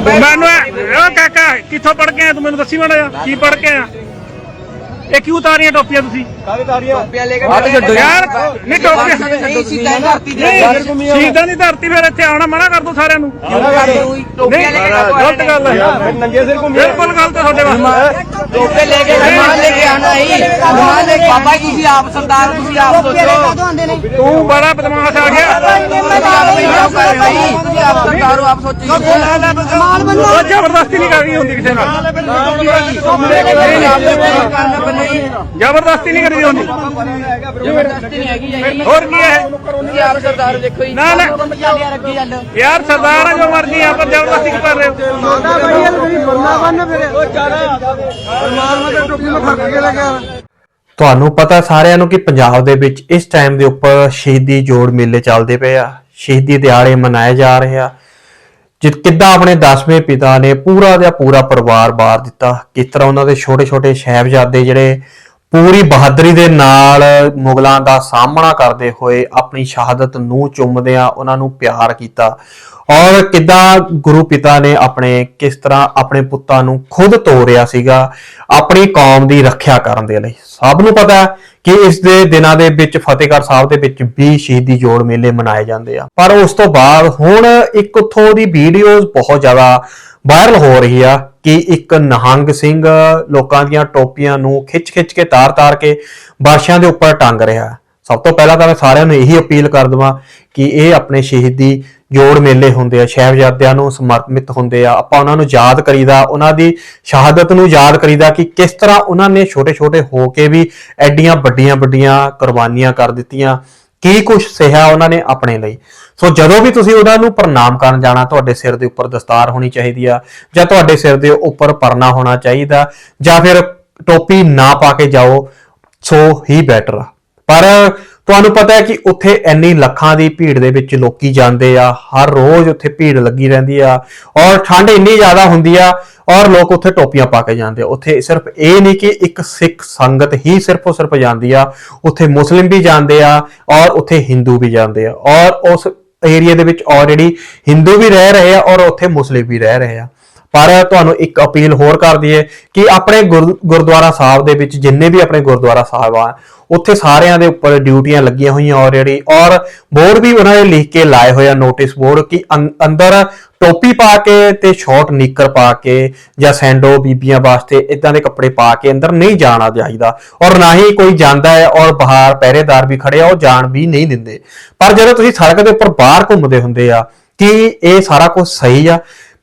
ਮੈਨੂੰ ਇਹ- ਉਹ ਕਾਕਾ, ਕਿੱਥੋਂ ਪੜ ਕੇ ਆਇਆ ਤੂੰ? ਮੈਨੂੰ ਦੱਸੀ ਮਾੜਾ ਜਿਹਾ। ਕੀ ਪੜ ਕੇ ਆਇਆ? ਇਹ ਕਿਉਂ ਉਤਾਰੀਆਂ ਟੋਪੀਆਂ ਤੁਸੀਂ ਛੱਡੋ ਯਾਰ ਨਹੀਂ ਟੋਪੀਆਂ ਨਹੀਂ ਸਿੱਧਾ ਧਰਤੀ ਦੇ ਨਹੀਂ ਸ਼ਹੀਦਾਂ ਦੀ ਧਰਤੀ ਫਿਰ ਇੱਥੇ ਆਉਣਾ ਮਨਾ ਕਰ ਦੋ ਸਾਰਿਆਂ ਨੂੰ ਟੋਪੀਆਂ ਲੈ ਕੇ ਗਲਤ ਗੱਲ ਹੈ ਨੰਗੇ ਸਿਰ ਘੁੰਮੀ ਬਿਲਕੁਲ ਗਲਤ ਹੈ ਤੁਹਾਡੇ ਵਾਸਤੇ ਟੋਪੇ ਲੈ ਕੇ ਸਮਾਨ ਲੈ ਕੇ ਆਣਾ ਹੀ ਸਮਾਨ ਲੈ ਕੇ ਬਾਬਾ ਜੀ ਤੁਸੀਂ ਆਪ ਸਰਦਾਰ ਤੁਸੀਂ ਆਪ ਸੋਚੋ ਤੂੰ ਬੜਾ ਬਦਮਾਸ਼ ਆ ਗਿਆ ਤੁਸੀਂ ਆਪ ਸਰਦਾਰ ਹੋ ਆਪ ਸੋਚੋ ਉਹ ਜ਼ਬਰਦਸਤੀ ਨਹੀਂ ਕਰਨੀ ਹੁੰਦੀ ਕਿਸੇ ਨਾਲ ਜ਼ਬਰਦਸਤੀ ਨਹੀਂ ਕਰੀ ਹੁੰਦੀ ਜ਼ਬਰਦਸਤੀ ਨਹੀਂ ਹੈਗੀ ਜੀ। ਹੋਰ ਕੀ ਹੈ? ਤੁਸੀਂ ਆਪ ਸਰਦਾਰ ਦੇਖੋ ਜੀ। ਨਾ ਨਾ। ਰੱਖੀ ਚੱਲ ਯਾਰ ਸਰਦਾਰ ਆ ਜੋ ਮਰਜ਼ੀ ਆ ਪਰ ਜ਼ਬਰਦਸਤੀ ਕਿਉਂ ਕਰ ਰਹੇ ਹੋ? ਤੁਹਾਨੂੰ ਪਤਾ ਸਾਰਿਆਂ ਨੂੰ ਕਿ ਪੰਜਾਬ ਦੇ ਵਿੱਚ ਇਸ ਟਾਈਮ ਦੇ ਉੱਪਰ ਸ਼ਹੀਦੀ ਜੋੜ ਮੇਲੇ ਚੱਲਦੇ ਪਏ ਆ। ਸ਼ਹੀਦੀ ਦਿਹਾੜੇ ਮਨਾਏ ਜਾ ਰਹੇ ਆ। ਜਿ ਕਿੱਦਾਂ ਆਪਣੇ 10ਵੇਂ ਪਿਤਾ ਨੇ ਪੂਰਾ ਦਾ ਪੂਰਾ ਪਰਿਵਾਰ ਬਾਰ ਦਿੱਤਾ? ਕਿਸ ਤਰ੍ਹਾਂ ਉਹਨਾਂ ਦੇ ਛੋਟੇ-ਛੋਟੇ ਸਾਹਿਬਜ਼ਾਦੇ ਜਿਹੜੇ ਪੂਰੀ ਬਹਾਦਰੀ ਦੇ ਨਾਲ ਮੁਗਲਾਂ ਦਾ ਸਾਹਮਣਾ ਕਰਦੇ ਹੋਏ ਆਪਣੀ ਸ਼ਹਾਦਤ ਨੂੰ ਚੁੰਮਦਿਆਂ ਉਹਨਾਂ ਨੂੰ ਪਿਆਰ ਕੀਤਾ। ਔਰ ਕਿੱਦਾਂ ਗੁਰੂ ਪਿਤਾ ਨੇ ਆਪਣੇ, ਕਿਸ ਤਰ੍ਹਾਂ ਆਪਣੇ ਪੁੱਤਾਂ ਨੂੰ ਖੁਦ ਤੋਰਿਆ ਸੀਗਾ, ਆਪਣੀ ਕੌਮ ਦੀ ਰੱਖਿਆ ਕਰਨ ਦੇ ਲਈ। ਸਭ ਨੂੰ ਪਤਾ ਹੈ ਕਿ ਇਸ ਦੇ ਦਿਨਾਂ ਦੇ ਵਿੱਚ ਫਤਿਹਗੜ੍ਹ ਸਾਹਿਬ ਦੇ ਵਿੱਚ ਵੀ ਸ਼ਹੀਦੀ ਜੋੜ ਮੇਲੇ ਮਨਾਏ ਜਾਂਦੇ ਆ। ਪਰ ਉਸ ਤੋਂ ਬਾਅਦ ਹੁਣ ਇੱਕ ਉੱਥੋਂ ਦੀ ਵੀਡੀਓਜ਼ ਬਹੁਤ ਜ਼ਿਆਦਾ ਵਾਇਰਲ ਹੋ ਰਹੀ ਆ। ਕਿ ਇੱਕ ਨਹੰਗ ਸਿੰਘ ਲੋਕਾਂ ਦੀਆਂ ਟੋਪੀਆਂ ਨੂੰ ਖਿੱਚ-ਖਿੱਚ ਕੇ ਤਾਰ-ਤਾਰ ਕੇ ਬਾਸ਼ਿਆਂ ਦੇ ਉੱਪਰ ਟੰਗ ਰਿਹਾ। ਸਭ ਤੋਂ ਪਹਿਲਾਂ ਤਾਂ ਮੈਂ ਸਾਰਿਆਂ ਨੂੰ ਇਹੀ ਅਪੀਲ ਕਰ ਦਵਾਂ ਕਿ ਇਹ ਆਪਣੇ ਸ਼ਹੀਦੀ ਜੋੜ ਮੇਲੇ ਹੁੰਦੇ ਆ, ਸ਼ਹਿਬਜ਼ਾਦਿਆਂ ਨੂੰ ਸਮਰਪਿਤ ਹੁੰਦੇ ਆ। ਆਪਾਂ ਉਹਨਾਂ ਨੂੰ ਯਾਦ ਕਰੀਦਾ, ਉਹਨਾਂ ਦੀ ਸ਼ਹਾਦਤ ਨੂੰ ਯਾਦ ਕਰੀਦਾ ਕਿ ਕਿਸ ਤਰ੍ਹਾਂ ਉਹਨਾਂ ਨੇ ਛੋਟੇ-ਛੋਟੇ ਹੋ ਕੇ ਵੀ ਐਡੀਆਂ ਵੱਡੀਆਂ-ਵੱਡੀਆਂ ਕੁਰਬਾਨੀਆਂ ਕਰ ਦਿੱਤੀਆਂ। ਕੀ ਕੁਝ ਸਹਿਆ ਉਹਨਾਂ ਨੇ ਆਪਣੇ ਲਈ? ਸੋ ਜਦੋਂ ਵੀ ਤੁਸੀਂ ਉਹਨਾਂ ਨੂੰ ਪ੍ਰਣਾਮ ਕਰਨ ਜਾਣਾ, ਤੁਹਾਡੇ ਸਿਰ ਦੇ ਉੱਪਰ ਦਸਤਾਰ ਹੋਣੀ ਚਾਹੀਦੀ ਆ, ਜਾਂ ਤੁਹਾਡੇ ਸਿਰ ਦੇ ਉੱਪਰ ਪਰਨਾ ਹੋਣਾ ਚਾਹੀਦਾ, ਜਾਂ ਫਿਰ ਟੋਪੀ ਨਾ ਪਾ ਕੇ ਜਾਓ, ਸੋ ਹੀ ਬੈਟਰ ਆ। ਪਰ ਤੁਹਾਨੂੰ ਪਤਾ ਹੈ ਕਿ ਉੱਥੇ ਇੰਨੀ ਲੱਖਾਂ ਦੀ ਭੀੜ ਦੇ ਵਿੱਚ ਲੋਕੀ ਜਾਂਦੇ ਆ, ਹਰ ਰੋਜ਼ ਉੱਥੇ ਭੀੜ ਲੱਗੀ ਰਹਿੰਦੀ ਆ, ਔਰ ਠੰਡ ਇੰਨੀ ਜ਼ਿਆਦਾ ਹੁੰਦੀ ਆ, ਔਰ ਲੋਕ ਉੱਥੇ ਟੋਪੀਆਂ ਪਾ ਕੇ ਜਾਂਦੇ ਆ। ਉੱਥੇ ਸਿਰਫ ਇਹ ਨਹੀਂ ਕਿ ਇੱਕ ਸਿੱਖ ਸੰਗਤ ਹੀ ਸਿਰਫ ਉਹ ਸਿਰਫ ਜਾਂਦੀ ਆ, ਉੱਥੇ ਮੁਸਲਿਮ ਵੀ ਜਾਂਦੇ ਆ, ਔਰ ਉੱਥੇ ਹਿੰਦੂ ਵੀ ਜਾਂਦੇ ਆ, ਔਰ ਉਸ ਏਰੀਆ ਦੇ ਵਿੱਚ ਆਲਰੇਡੀ ਹਿੰਦੂ ਵੀ ਰਹਿ ਰਹੇ ਆ ਔਰ ਉੱਥੇ ਮੁਸਲਿਮ ਵੀ ਰਹਿ ਰਹੇ ਆ। ਪਰ ਤੁਹਾਨੂੰ ਇੱਕ ਅਪੀਲ ਹੋਰ ਕਰਦੀ ਹੈ ਕਿ ਆਪਣੇ ਗੁਰ- ਗੁਰਦੁਆਰਾ ਸਾਹਿਬ ਦੇ ਵਿੱਚ ਜਿੰਨੇ ਵੀ ਆਪਣੇ ਗੁਰਦੁਆਰਾ ਸਾਹਿਬ ਆ, ਉੱਥੇ ਸਾਰਿਆਂ ਦੇ ਉੱਪਰ ਡਿਊਟੀਆਂ ਲੱਗੀਆਂ ਹੋਈਆਂ ਆਲਰੇਡੀ ਔਰ ਬੋਰਡ ਵੀ ਉਹਨਾਂ ਨੇ ਲਿਖ ਕੇ ਲਾਏ ਹੋਏ ਆ ਨੋਟਿਸ ਬੋਰਡ ਕਿ ਅੰ- ਅੰਦਰ ਟੋਪੀ ਪਾ ਕੇ ਤੇ ਸ਼ਾਰਟ ਨਿੱਕਰ ਪਾ ਕੇ ਜਾਂ ਸੈਂਡੋ ਬੀਬੀਆਂ ਵਾਸਤੇ ਇਦਾਂ ਦੇ ਕੱਪੜੇ ਪਾ ਕੇ ਅੰਦਰ ਨਹੀਂ ਜਾਣਾ ਚਾਹੀਦਾ ਔਰ ਨਾ ਹੀ ਕੋਈ ਜਾਂਦਾ ਹੈ ਔਰ ਬਾਹਰ ਪਹਿਰੇਦਾਰ ਵੀ ਖੜੇ ਆ ਉਹ ਜਾਣ ਵੀ ਨਹੀਂ ਦਿੰਦੇ ਪਰ ਜਦੋਂ ਤੁਸੀਂ ਸੜਕ ਦੇ ਉੱਪਰ ਬਾਹਰ ਘੁੰਮਦੇ ਹੁੰਦੇ ਆ ਕਿ ਇਹ ਸਾਰਾ ਕੁਝ ਸਹੀ ਆ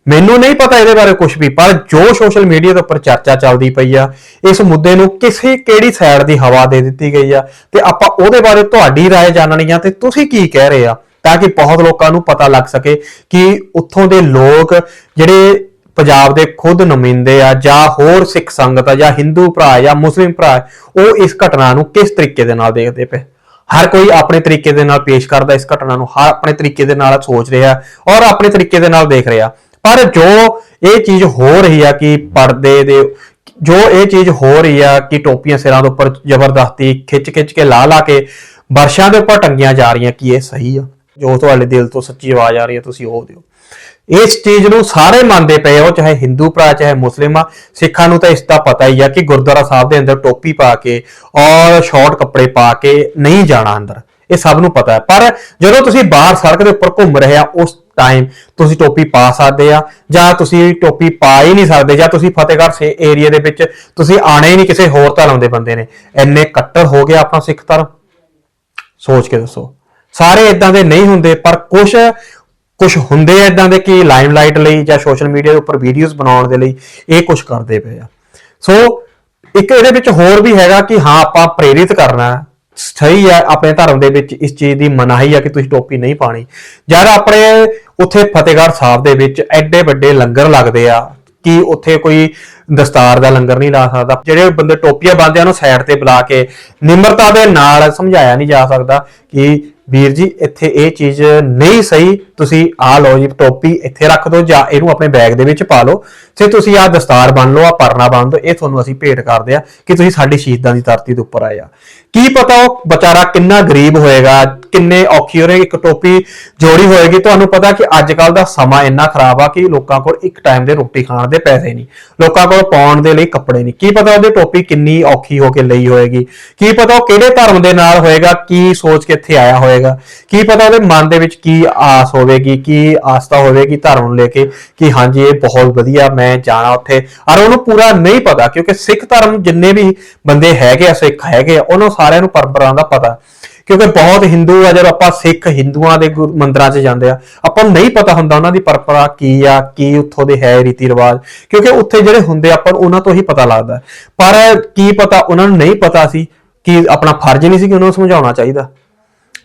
ਮੈਨੂੰ ਨਹੀਂ ਪਤਾ ਇਹਦੇ ਬਾਰੇ ਕੁਝ ਵੀ ਪਰ ਜੋ ਸੋਸ਼ਲ ਮੀਡੀਆ ਦੇ ਉੱਪਰ ਚਰਚਾ ਚੱਲਦੀ ਪਈ ਆ ਇਸ ਮੁੱਦੇ ਨੂੰ ਕਿਸੇ ਕਿਹੜੀ ਸਾਈਡ ਦੀ ਹਵਾ ਦੇ ਦਿੱਤੀ ਗਈ ਆ ਤੇ ਆਪਾਂ ਉਹਦੇ ਬਾਰੇ ਤੁਹਾਡੀ رائے ਜਾਣਨੀ ਆ ਤੇ ਤੁਸੀਂ ਕੀ ਕਹਿ ਰਹੇ ਆ ਤਾਂ ਕਿ ਬਹੁਤ ਲੋਕਾਂ ਨੂੰ ਪਤਾ ਲੱਗ ਸਕੇ ਕਿ ਉੱਥੋਂ ਦੇ ਲੋਕ ਜਿਹੜੇ ਪੰਜਾਬ ਦੇ ਖੁਦ ਨੁਮਾਇੰਦੇ ਆ ਜਾਂ ਹੋਰ ਸਿੱਖ ਸੰਗਤ ਆ ਜਾਂ ਹਿੰਦੂ ਭਰਾ ਜਾਂ ਮੁਸਲਿਮ ਭਰਾ ਉਹ ਇਸ ਘਟਨਾ ਨੂੰ ਕਿਸ ਤਰੀਕੇ ਦੇ ਨਾਲ ਦੇਖਦੇ ਪਏ? ਹਰ ਕੋਈ ਆਪਣੇ ਤਰੀਕੇ ਦੇ ਨਾਲ ਪੇਸ਼ ਕਰਦਾ ਇਸ ਘਟਨਾ ਨੂੰ, ਹਰ ਆਪਣੇ ਤਰੀਕੇ ਦੇ ਨਾਲ ਸੋਚ ਰਿਹਾ ਔਰ ਆਪਣੇ ਤਰੀਕੇ ਦੇ ਨਾਲ ਦੇਖ ਰਿਹਾ। ਪਰ ਜੋ ਇਹ ਚੀਜ਼ ਹੋ ਰਹੀ ਆ ਕਿ ਪਰਦੇ ਦੇ, ਜੋ ਇਹ ਚੀਜ਼ ਹੋ ਰਹੀ ਆ ਕਿ ਟੋਪੀਆਂ ਸਿਰਾਂ ਦੇ ਉੱਪਰ ਜ਼ਬਰਦਸਤੀ ਖਿੱਚ-ਖਿੱਚ ਕੇ ਲਾ ਲਾ ਕੇ ਵਰਸ਼ਾਂ ਦੇ ਉੱਪਰ ਟੰਗੀਆਂ ਜਾ ਰਹੀਆਂ, ਕੀ ਇਹ ਸਹੀ ਆ? ਜੋ ਤੁਹਾਡੇ ਦਿਲ ਤੋਂ ਸੱਚੀ ਆਵਾਜ਼ ਆ ਰਹੀ ਹੈ, ਤੁਸੀਂ ਉਹ ਦਿਓ। ਇਸ ਚੀਜ਼ ਨੂੰ ਸਾਰੇ ਮੰਨਦੇ ਪਏ ਹੋ, ਚਾਹੇ ਹਿੰਦੂ ਭਰਾ, ਚਾਹੇ ਮੁਸਲਿਮ ਆ, ਸਿੱਖਾਂ ਨੂੰ ਤਾਂ ਇਸ ਦਾ ਪਤਾ ਹੀ ਆ ਕਿ ਗੁਰਦੁਆਰਾ ਸਾਹਿਬ ਦੇ ਅੰਦਰ ਟੋਪੀ ਪਾ ਕੇ ਔਰ ਸ਼ਾਰਟ ਕੱਪੜੇ ਪਾ ਕੇ ਨਹੀਂ ਜਾਣਾ ਅੰਦਰ। ਇਹ ਸਭ ਨੂੰ ਪਤਾ ਹੈ। ਪਰ ਜਦੋਂ ਤੁਸੀਂ ਬਾਹਰ ਸੜਕ ਦੇ ਉੱਪਰ ਘੁੰਮ ਰਹੇ ਆ, ਉਸ ਟਾਈਮ ਤੁਸੀਂ ਟੋਪੀ ਪਾ ਸਕਦੇ ਆ, ਜਾਂ ਤੁਸੀਂ ਟੋਪੀ ਪਾ ਹੀ ਨਹੀਂ ਸਕਦੇ, ਜਾਂ ਤੁਸੀਂ ਫਤਿਹਗੜ੍ਹ ਸੇ ਏਰੀਆ ਦੇ ਵਿੱਚ ਤੁਸੀਂ ਆਣੇ ਹੀ ਨਹੀਂ ਕਿਸੇ ਹੋਰ ਧਰਮ ਦੇ ਬੰਦੇ ਨੇ। ਇੰਨੇ ਕੱਟੜ ਹੋ ਗਿਆ ਆਪਣਾ ਸਿੱਖ ਧਰਮ। ਸੋਚ ਕੇ ਦੱਸੋ। ਸਾਰੇ ਇਦਾਂ ਦੇ ਨਹੀਂ ਹੁੰਦੇ, ਪਰ ਕੁਝ ਕੁਝ ਹੁੰਦੇ ਆ ਇਦਾਂ ਦੇ ਕਿ ਲਾਈਮਲਾਈਟ ਲਈ ਜਾਂ ਸੋਸ਼ਲ ਮੀਡੀਆ ਦੇ ਉੱਪਰ ਵੀਡੀਓਜ਼ ਬਣਾਉਣ ਦੇ ਲਈ ਇਹ ਕੁਝ ਕਰਦੇ ਪਏ ਆ। ਸੋ, ਇੱਕ ਇਹਦੇ ਵਿੱਚ ਹੋਰ ਵੀ ਹੈਗਾ ਕਿ ਹਾਂ, ਆਪਾਂ ਪ੍ਰੇਰਿਤ ਕਰਨਾ ਸਹੀ ਹੈ ਆਪਣੇ ਧਰਮ ਦੇ ਵਿੱਚ ਇਸ ਚੀਜ਼ ਦੀ ਮਨਾਹੀ ਆ ਕਿ ਤੁਸੀਂ ਟੋਪੀ ਨਹੀਂ ਪਾਣੀ ਜਦ ਆਪਣੇ ਉੱਥੇ ਫਤਿਹਗੜ੍ਹ ਸਾਹਿਬ ਦੇ ਵਿੱਚ ਐਡੇ ਵੱਡੇ ਲੰਗਰ ਲੱਗਦੇ ਆ ਕਿ ਉੱਥੇ ਕੋਈ ਦਸਤਾਰ ਦਾ ਲੰਗਰ ਨਹੀਂ ਲਾ ਸਕਦਾ, ਜਿਹੜੇ ਬੰਦੇ ਟੋਪੀਆਂ ਬੰਨਦੇ ਆ ਉਹਨੂੰ ਸਾਈਡ ਤੇ ਬੁਲਾ ਕੇ ਨਿਮਰਤਾ ਦੇ ਨਾਲ ਸਮਝਾਇਆ ਨਹੀਂ ਜਾ ਸਕਦਾ ਕਿ ਵੀਰ ਜੀ ਇੱਥੇ ਇਹ ਚੀਜ਼ ਨਹੀਂ ਸਹੀ। ਤੁਸੀਂ ਆ ਲਓ ਜੀ ਟੋਪੀ ਇੱਥੇ ਰੱਖ ਦਿਓ ਜਾਂ ਇਹਨੂੰ ਆਪਣੇ ਬੈਗ ਦੇ ਵਿੱਚ ਪਾ ਲਓ। ਤੇ ਤੁਸੀਂ ਆਹ ਦਸਤਾਰ ਬੰਨ ਲਓ ਆ ਪਰਨਾ ਬੰਨ ਦਿਓ ਇਹ ਤੁਹਾਨੂੰ ਅਸੀਂ ਭੇਟ ਕਰਦੇ ਆ ਕਿ ਤੁਸੀਂ ਸਾਡੀ ਸ਼ਹੀਦਾਂ ਦੀ ਧਰਤੀ ਦੇ ਉੱਪਰ ਆਏ ਆ। ਕੀ ਪਤਾ ਉਹ ਵਿਚਾਰਾ ਕਿੰਨਾ ਗਰੀਬ ਹੋਏਗਾ, ਕਿੰਨੇ ਔਖੀ ਹੋ ਇੱਕ ਟੋਪੀ ਜੋੜੀ ਹੋਏਗੀ। ਤੁਹਾਨੂੰ ਪਤਾ ਕਿ ਅੱਜ ਕੱਲ ਦਾ ਸਮਾਂ ਇੰਨਾ ਖਰਾਬ ਆ ਕਿ ਲੋਕਾਂ ਕੋਲ ਇੱਕ ਟਾਈਮ ਦੇ ਰੋਟੀ ਖਾਣ ਦੇ ਪੈਸੇ ਨਹੀਂ। ਲੋਕਾਂ ਕੋਲ ਪਾਉਣ ਦੇ ਲਈ ਕੱਪੜੇ ਨਹੀਂ। ਕੀ ਪਤਾ ਉਹਦੀ ਟੋਪੀ ਕਿੰਨੀ ਔਖੀ ਹੋ ਕੇ ਲਈ ਹੋਏਗੀ। ਕੀ ਪਤਾ ਉਹ ਕਿਹੜੇ ਧਰਮ ਦੇ ਨਾਲ ਹੋਏਗਾ, ਕੀ ਸੋਚ ਕੇ ਇੱਥੇ ਆਇਆ ਹੋਏਗਾ। ਕੀ ਪਤਾ ਉਹਦੇ ਮਨ ਦੇ ਵਿੱਚ ਕੀ ਆਸ ਹੋਵੇ ਹੋਵੇਗੀ, ਕੀ ਆਸਤਾ ਹੋਵੇਗੀ ਧਰਮ ਨੂੰ ਲੈ ਕੇ, ਕਿ ਹਾਂਜੀ, ਇਹ ਬਹੁਤ ਵਧੀਆ ਮੈਂ ਜਾਣਾ ਉੱਥੇ। ਔਰ ਉਹਨੂੰ ਪੂਰਾ ਨਹੀਂ ਪਤਾ, ਕਿਉਂਕਿ ਸਿੱਖ ਧਰਮ ਜਿੰਨੇ ਵੀ ਬੰਦੇ ਹੈਗੇ ਆ, ਸਿੱਖ ਹੈਗੇ ਆ, ਉਹਨਾਂ ਸਾਰਿਆਂ ਨੂੰ ਪਰੰਪਰਾ ਦਾ ਪਤਾ। ਕਿਉਂਕਿ ਬਹੁਤ ਹਿੰਦੂ ਆ, ਜਦੋਂ ਆਪਾਂ ਸਿੱਖ ਹਿੰਦੂਆਂ ਦੇ ਗੁਰ- 'ਚ ਜਾਂਦੇ ਆ, ਆਪਾਂ ਨੂੰ ਨਹੀਂ ਪਤਾ ਹੁੰਦਾ ਉਹਨਾਂ ਦੀ ਪਰੰਪਰਾ ਕੀ ਆ, ਕੀ ਉੱਥੋਂ ਦੇ ਹੈ ਰੀਤੀ ਰਿਵਾਜ। ਕਿਉਂਕਿ ਉੱਥੇ ਜਿਹੜੇ ਹੁੰਦੇ ਆਪਾਂ ਨੂੰ ਉਹਨਾਂ ਤੋਂ ਹੀ ਪਤਾ ਲੱਗਦਾ। ਪਰ ਕੀ ਪਤਾ, ਉਹਨਾਂ ਨੂੰ ਨਹੀਂ ਪਤਾ ਸੀ ਕਿ ਆਪਣਾ ਫਰਜ਼ ਨਹੀਂ ਸੀ ਕਿ ਉਹਨਾਂ ਨੂੰ ਸਮਝਾਉਣਾ ਚਾਹੀਦਾ।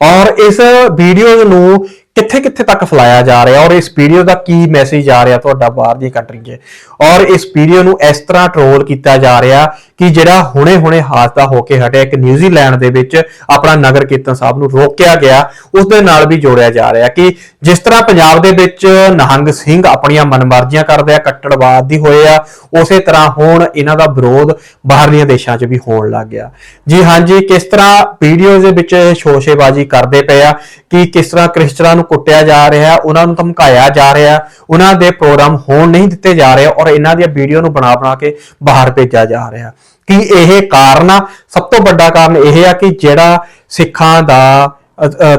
ਔਰ ਇਸ ਵੀਡੀਓ ਨੂੰ ਕਿੱਥੇ ਕਿੱਥੇ ਤੱਕ ਫੈਲਾਇਆ ਜਾ ਰਿਹਾ ਔਰ ਇਸ ਵੀਡੀਓ ਦਾ ਕੀ ਮੈਸੇਜ ਆ ਰਿਹਾ ਤੁਹਾਡਾ ਬਾਹਰ ਦੀ ਕੰਟਰੀ 'ਚ? ਔਰ ਇਸ ਵੀਡੀਓ ਨੂੰ ਇਸ ਤਰ੍ਹਾਂ ਟ੍ਰੋਲ ਕੀਤਾ ਜਾ ਰਿਹਾ ਕਿ ਜਿਹੜਾ ਹੁਣੇ-ਹੁਣੇ ਹਾਦਸਾ ਹੋ ਕੇ ਹਟਿਆ, ਇੱਕ ਨਿਊਜ਼ੀਲੈਂਡ ਦੇ ਵਿੱਚ ਆਪਣਾ ਨਗਰ ਕੀਰਤਨ ਸਾਹਿਬ ਨੂੰ ਰੋਕਿਆ ਗਿਆ, ਉਸ ਦੇ ਨਾਲ ਵੀ ਜੋੜਿਆ ਜਾ ਰਿਹਾ ਕਿ ਜਿਸ ਤਰ੍ਹਾਂ ਪੰਜਾਬ ਦੇ ਵਿੱਚ ਨਹੰਗ ਸਿੰਘ ਆਪਣੀਆਂ ਮਨਮਰਜ਼ੀਆਂ ਕਰਦੇ ਆ, ਕੱਟੜਵਾਦ ਦੀ ਹੋਏ ਆ, ਉਸੇ ਤਰ੍ਹਾਂ ਹੁਣ ਇਹਨਾਂ ਦਾ ਵਿਰੋਧ ਬਾਹਰਲੀਆਂ ਦੇਸ਼ਾਂ 'ਚ ਵੀ ਹੋਣ ਲੱਗ ਗਿਆ। ਜੀ ਹਾਂਜੀ ਕਿਸ ਤਰ੍ਹਾਂ ਵੀਡੀਓਜ਼ ਦੇ ਵਿੱਚ ਸ਼ੋਸ਼ੇਬਾਜ਼ੀ ਕਰਦੇ ਪਏ ਆ ਕਿ ਕਿਸ ਤਰ੍ਹਾਂ ਕ੍ਰਿਸਚਨਾਂ ਨੂੰ ਕੁੱਟਿਆ ਜਾ ਰਿਹਾ, ਉਹਨਾਂ ਨੂੰ ਧਮਕਾਇਆ ਜਾ ਰਿਹਾ, ਉਹਨਾਂ ਦੇ ਪ੍ਰੋਗਰਾਮ ਹੋਣ ਨਹੀਂ ਦਿੱਤੇ ਜਾ ਰਹੇ ਔਰ ਇਹਨਾਂ ਦੀਆਂ ਵੀਡੀਓ ਨੂੰ ਬਣਾ ਬਣਾ ਕੇ ਬਾਹਰ ਭੇਜਿਆ ਜਾ ਰਿਹਾ। ਕਿ ਇਹ ਕਾਰਨ ਆ? ਸਭ ਤੋਂ ਵੱਡਾ ਕਾਰਨ ਇਹ ਆ ਕਿ ਜਿਹੜਾ ਸਿੱਖਾਂ ਦਾ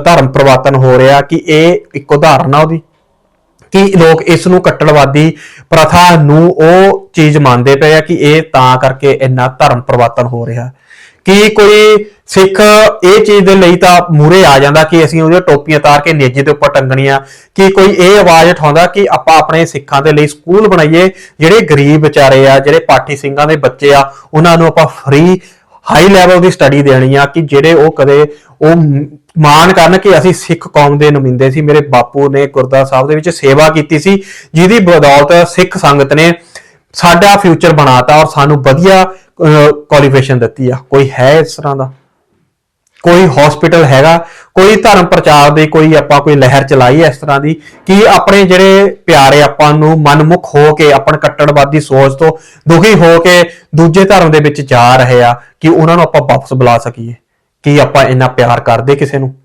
ਧਰਮ ਪਰਿਵਰਤਨ ਹੋ ਰਿਹਾ, ਕਿ ਇਹ ਇੱਕ ਉਦਾਹਰਨ ਆ ਉਹਦੀ। ਕਿ ਲੋਕ ਇਸ ਨੂੰ ਕੱਟੜਵਾਦੀ ਪ੍ਰਥਾ ਨੂੰ ਉਹ ਚੀਜ਼ ਮੰਨਦੇ ਪਏ ਆ ਕਿ ਇਹ ਤਾਂ ਕਰਕੇ ਇੰਨਾ ਧਰਮ ਪਰਿਵਰਤਨ ਹੋ ਰਿਹਾ। ਕਿ ਕੋਈ ਸਿੱਖ ਇਹ ਚੀਜ਼ ਦੇ ਲਈ ਤਾਂ ਮੂਰੇ ਆ ਜਾਂਦਾ ਕਿ ਅਸੀਂ ਉਹਦੀਆਂ ਟੋਪੀਆਂ ਤਾਰ ਕੇ ਨੇਜੇ ਦੇ ਉੱਪਰ ਟੰਗਣੀਆਂ, ਕਿ ਕੋਈ ਇਹ ਆਵਾਜ਼ ਉਠਾਉਂਦਾ ਕਿ ਆਪਾਂ ਆਪਣੇ ਸਿੱਖਾਂ ਦੇ ਲਈ ਸਕੂਲ ਬਣਾਈਏ, ਜਿਹੜੇ ਗਰੀਬ ਵਿਚਾਰੇ ਆ, ਜਿਹੜੇ ਪਾਠੀ ਸਿੰਘਾਂ ਦੇ ਬੱਚੇ ਆ, ਉਹਨਾਂ ਨੂੰ ਆਪਾਂ ਫ੍ਰੀ ਹਾਈ ਲੈਵਲ ਦੀ ਸਟੱਡੀ ਦੇਣੀ ਆ ਕਿ ਜਿਹੜੇ ਉਹ ਕਦੇ ਉਹ ਮਾਣ ਕਰਨ ਕਿ ਅਸੀਂ ਸਿੱਖ ਕੌਮ ਦੇ ਨੁਮਾਇੰਦੇ ਸੀ, ਮੇਰੇ ਬਾਪੂ ਨੇ ਗੁਰਦੁਆਰਾ ਸਾਹਿਬ ਦੇ ਵਿੱਚ ਸੇਵਾ ਕੀਤੀ ਸੀ, ਜਿਹਦੀ ਬਦੌਲਤ ਸਿੱਖ ਸੰਗਤ ਨੇ ਸਾਡਾ ਫਿਊਚਰ ਬਣਾਤਾ ਔਰ ਸਾਨੂੰ ਵਧੀਆ ਕੁਆਲੀਫਿਕੇਸ਼ਨ ਦਿੱਤੀ ਆ। ਕੋਈ ਹੈ ਇਸ ਤਰ੍ਹਾਂ ਦਾ? ਕੋਈ ਹਸਪੀਟਲ ਹੈਗਾ, ਕੋਈ ਧਰਮ ਪ੍ਰਚਾਰ ਦੀ ਕੋਈ ਆਪਾਂ ਕੋਈ ਲਹਿਰ ਚਲਾਈ ਹੈ ਇਸ ਤਰ੍ਹਾਂ ਦੀ, ਕਿ ਆਪਣੇ ਜਿਹੜੇ ਪਿਆਰੇ ਆਪਾਂ ਨੂੰ ਮਨਮੁਖ ਹੋ ਕੇ, ਆਪਣ ਕੱਟੜਵਾਦੀ ਸੋਚ ਤੋਂ ਦੁਖੀ ਹੋ ਕੇ ਦੂਜੇ ਧਰਮ ਦੇ ਵਿੱਚ ਜਾ ਰਹੇ ਆ, ਕਿ ਉਹਨਾਂ ਨੂੰ ਆਪਾਂ ਵਾਪਸ ਬੁਲਾ ਸਕੀਏ? ਕਿ ਆਪਾਂ ਇੰਨਾ ਪਿਆਰ ਕਰਦੇ ਕਿਸੇ ਨੂੰ?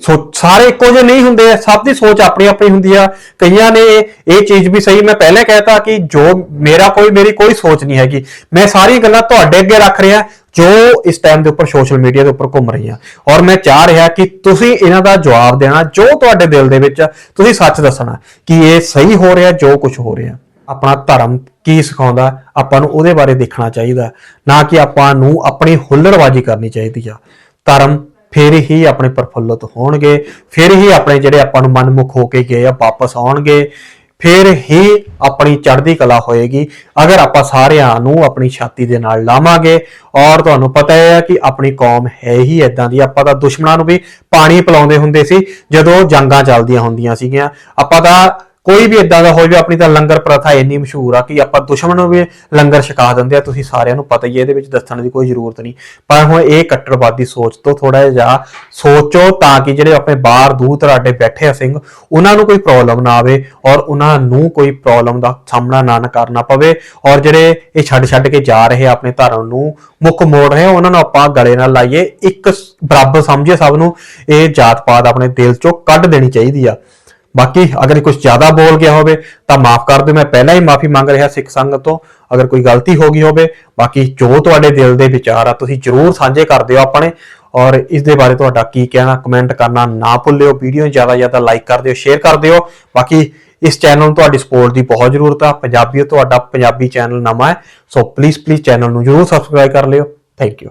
ਸੋ ਸਾਰੇ ਇੱਕੋ ਜਿਹੇ ਨਹੀਂ ਹੁੰਦੇ ਸਭ ਦੀ ਸੋਚ ਆਪਣੀ ਆਪਣੀ ਹੁੰਦੀ ਆ। ਕਈਆਂ ਨੇ ਇਹ ਚੀਜ਼ ਵੀ ਸਹੀ, ਮੈਂ ਪਹਿਲੇ ਕਹਿਤਾ ਕਿ ਜੋ ਮੇਰਾ ਕੋਈ, ਮੇਰੀ ਕੋਈ ਸੋਚ ਨਹੀਂ ਹੈਗੀ। ਮੈਂ ਸਾਰੀ ਗੱਲਾਂ ਤੁਹਾਡੇ ਅੱਗੇ ਰੱਖ ਰਿਹਾ ਜੋ ਇਸ ਟਾਈਮ ਦੇ ਉੱਪਰ ਸੋਸ਼ਲ ਮੀਡੀਆ ਦੇ ਉੱਪਰ ਘੁੰਮ ਰਹੀਆਂ। ਔਰ ਮੈਂ ਚਾਹ ਰਿਹਾ ਕਿ ਤੁਸੀਂ ਇਹਨਾਂ ਦਾ ਜਵਾਬ ਦੇਣਾ ਜੋ ਤੁਹਾਡੇ ਦਿਲ ਦੇ ਵਿੱਚ ਆ, ਤੁਸੀਂ ਸੱਚ ਦੱਸਣਾ ਕਿ ਇਹ ਸਹੀ ਹੋ ਰਿਹਾ ਜੋ ਕੁਝ ਹੋ ਰਿਹਾ। ਆਪਣਾ ਧਰਮ ਕੀ ਸਿਖਾਉਂਦਾ ਆਪਾਂ ਨੂੰ ਉਹਦੇ ਬਾਰੇ ਦੇਖਣਾ ਚਾਹੀਦਾ। ਨਾ ਕਿ ਆਪਾਂ ਨੂੰ ਆਪਣੀ ਹੁੱਲੜਬਾਜ਼ੀ ਕਰਨੀ ਚਾਹੀਦੀ ਆ। ਧਰਮ ਫਿਰ ਹੀ ਆਪਣੇ ਪ੍ਰਫੁੱਲਤ ਹੋਣਗੇ ਫਿਰ ਹੀ ਆਪਣੇ ਜਿਹੜੇ ਆਪਾਂ ਨੂੰ ਮਨਮੁਖ ਹੋ ਕੇ ਗਏ ਆ ਵਾਪਸ ਆਉਣਗੇ। ਫਿਰ ਹੀ ਆਪਣੀ ਚੜ੍ਹਦੀ ਕਲਾ ਹੋਏਗੀ। ਅਗਰ ਆਪਾਂ ਸਾਰਿਆਂ ਨੂੰ ਆਪਣੀ ਛਾਤੀ ਦੇ ਨਾਲ ਲਾਵਾਂਗੇ ਔਰ ਤੁਹਾਨੂੰ ਪਤਾ ਹੈ ਕਿ ਆਪਣੀ ਕੌਮ ਹੈ ਹੀ ਇਦਾਂ ਦੀ। ਆਪਾਂ ਤਾਂ ਦੁਸ਼ਮਣਾਂ ਨੂੰ ਵੀ ਪਾਣੀ ਪਿਲਾਉਂਦੇ ਹੁੰਦੇ ਸੀ ਜਦੋਂ ਜੰਗਾਂ ਚੱਲਦੀਆਂ ਹੁੰਦੀਆਂ ਸੀਗੀਆਂ। ਆਪਾਂ ਤਾਂ ਕੋਈ ਵੀ ਇਦਾਂ ਦਾ ਹੋ ਜਾਵੇ ਆਪਣੀ ਤਾਂ ਲੰਗਰ ਪ੍ਰਥਾ ਇੰਨੀ ਮਸ਼ਹੂਰ ਆ ਕਿ ਆਪਾਂ ਦੁਸ਼ਮਣ ਨੂੰ ਵੀ ਲੰਗਰ ਛਕਾ ਦਿੰਦੇ ਆ, ਤੁਸੀਂ ਸਾਰਿਆਂ ਨੂੰ ਪਤਾ ਹੀ ਹੈ ਇਹਦੇ ਵਿੱਚ ਦੱਸਣ ਦੀ ਕੋਈ ਜ਼ਰੂਰਤ ਨਹੀਂ। ਪਰ ਹੁਣ ਇਹ ਕੱਟੜਵਾਦੀ ਸੋਚ ਤੋਂ ਥੋੜਾ ਜਿਹਾ ਸੋਚੋ ਤਾਂ ਕਿ ਜਿਹੜੇ ਆਪਣੇ ਬਾਹਰ ਦੂਰ ਦਰਾਡੇ ਬੈਠੇ ਆ ਸਿੰਘ, ਉਹਨਾਂ ਨੂੰ ਕੋਈ ਪ੍ਰੋਬਲਮ ਨਾ ਆਵੇ ਔਰ ਉਹਨਾਂ ਨੂੰ ਕੋਈ ਪ੍ਰੋਬਲਮ ਦਾ ਸਾਹਮਣਾ ਨਾ ਨਾ ਕਰਨਾ ਪਵੇ ਔਰ ਜਿਹੜੇ ਇਹ ਛੱਡ ਛੱਡ ਕੇ ਜਾ ਰਹੇ ਆ ਆਪਣੇ ਧਰਮ ਨੂੰ ਮੁੱਖ ਮੋੜ ਰਹੇ ਉਹਨਾਂ ਨੂੰ ਆਪਾਂ ਗਲੇ ਨਾਲ ਲਾਈਏ। ਇੱਕ ਬਰਾਬਰ ਸਮਝੀਏ ਸਭ ਨੂੰ, ਇਹ ਜਾਤ ਪਾਤ ਆਪਣੇ ਦਿਲ ਚੋਂ ਕੱਢ ਦੇਣੀ ਚਾਹੀਦੀ ਆ। ਬਾਕੀ ਅਗਰ ਕੁਝ ਜ਼ਿਆਦਾ ਬੋਲ ਗਿਆ ਹੋਵੇ ਤਾਂ ਮਾਫ ਕਰ ਦਿਓ, ਮੈਂ ਪਹਿਲਾਂ ਹੀ ਮਾਫੀ ਮੰਗ ਰਿਹਾ ਸਿੱਖ ਸੰਗਤ ਤੋਂ। ਅਗਰ ਕੋਈ ਗਲਤੀ ਹੋ ਗਈ ਹੋਵੇ, ਬਾਕੀ ਜੋ ਤੁਹਾਡੇ ਦਿਲ ਦੇ ਵਿਚਾਰ ਆ, ਤੁਸੀਂ ਜਰੂਰ ਸਾਂਝੇ ਕਰ ਦਿਓ ਆਪਣੇ। ਔਰ ਇਸ ਦੇ ਬਾਰੇ ਤੁਹਾਡਾ ਕੀ ਕਹਿਣਾ ਕਮੈਂਟ ਕਰਨਾ ਨਾ ਭੁੱਲਿਓ। ਵੀਡੀਓ ਨੂੰ ਜ਼ਿਆਦਾ ਜ਼ਿਆਦਾ ਲਾਈਕ ਕਰ ਦਿਓ ਸ਼ੇਅਰ ਕਰ ਦਿਓ। ਬਾਕੀ ਇਸ ਚੈਨਲ ਨੂੰ ਤੁਹਾਡੀ ਸਪੋਰਟ ਦੀ ਬਹੁਤ ਜ਼ਰੂਰਤ ਆ। ਪੰਜਾਬੀ ਤੁਹਾਡਾ ਪੰਜਾਬੀ ਚੈਨਲ ਨਵਾਂ ਹੈ ਸੋ ਪਲੀਜ਼ ਪਲੀਜ਼ ਚੈਨਲ ਨੂੰ ਜਰੂਰ ਸਬਸਕ੍ਰਾਈਬ ਕਰ ਲਿਓ। Thank you